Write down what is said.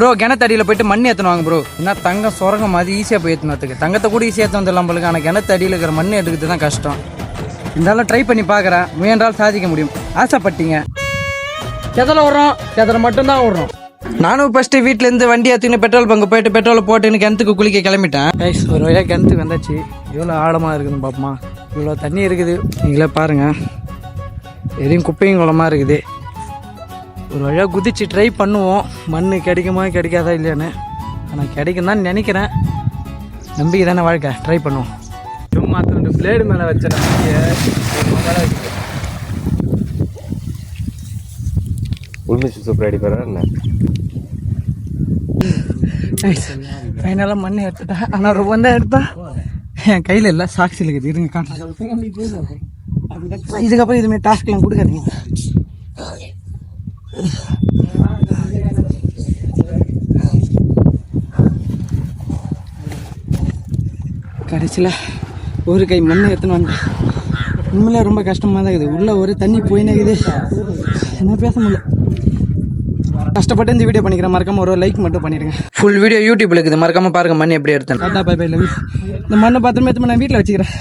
Bro கிணத்தடியில் போயிட்டு மண் ஏற்றணும் ப்ரோ என்ன தங்கம் சுரங்கம் மாதிரி ஈஸியாக போய் ஏற்றுனதுக்கு தங்கத்தை கூட ஈஸியாக ஏற்ற வந்துடலாம் போலுக்கு ஆனால் கிணத்தடியில் இருக்கிற மண் எடுக்கிறது தான் கஷ்டம். இருந்தாலும் ட்ரை பண்ணி பார்க்குறேன். முயன்றால் சாதிக்க முடியும். ஆசைப்பட்டீங்க. செதலை விட்றோம் செதலை மட்டும்தான் விட்றோம் நானும் ஃபஸ்ட்டு வீட்டிலேருந்து வண்டி ஏற்றின்னு பெட்ரோல் பங்கு போயிட்டு பெட்ரோல் போட்டுன்னு கிணத்துக்கு குளிக்க கிளம்பிட்டேன். கைஸ் ஒரு வழியாக கிணத்துக்கு வந்தாச்சு. எவ்வளோ ஆழமாக இருக்குதுன்னு பார்ப்போமா இவ்வளோ தண்ணி இருக்குது. நீங்களே பாருங்கள் எதையும் குப்பையும் குளமாக இருக்குது. ஒரு வழியாக குதிச்சு ட்ரை பண்ணுவோம். மண் கிடைக்குமா கிடைக்காதா இல்லையான்னு. ஆனால் கிடைக்கும் தான் நினைக்கிறேன். நம்பிக்கை தானே வாழ்க்கை. ட்ரை பண்ணுவோம். சும்மா ரெண்டு பிளேடு மேலே வச்சிடறேன் உள்மிச்சு சூப்பர் அடிப்பாரா என்ன? ஃபைனலாக மண் எடுத்துட்டேன் ஆனால் ரொம்ப தான் எடுத்தா. என் கையில் இல்லை சாக்ஸில் இருக்குது. இருங்க காட்டுறேன். இதுக்கப்புறம் இதுமாரி டாஸ்க்லாம் கொடுக்காதீங்க. கடைசியில் ஒரு கை மண் எடுத்துன்னு வந்தேன். உண்மையிலே ரொம்ப கஷ்டமாக தான் இருக்குது. உள்ளே ஒரு தண்ணி போயினே இருக்குது. என்ன பேச முடியல. கஷ்டப்பட்டு இந்த வீடியோ பண்ணிக்கிறேன். மறக்காம ஒரு லைக் மட்டும் பண்ணிடுங்க. ஃபுல் வீடியோ யூடியூப்ல இருக்குது. மறக்காம பாருங்க. மண் எப்படி எடுத்தேன் இந்த மண்ணை பத்திரமா நான் வீட்டில் வச்சுக்கிறேன்.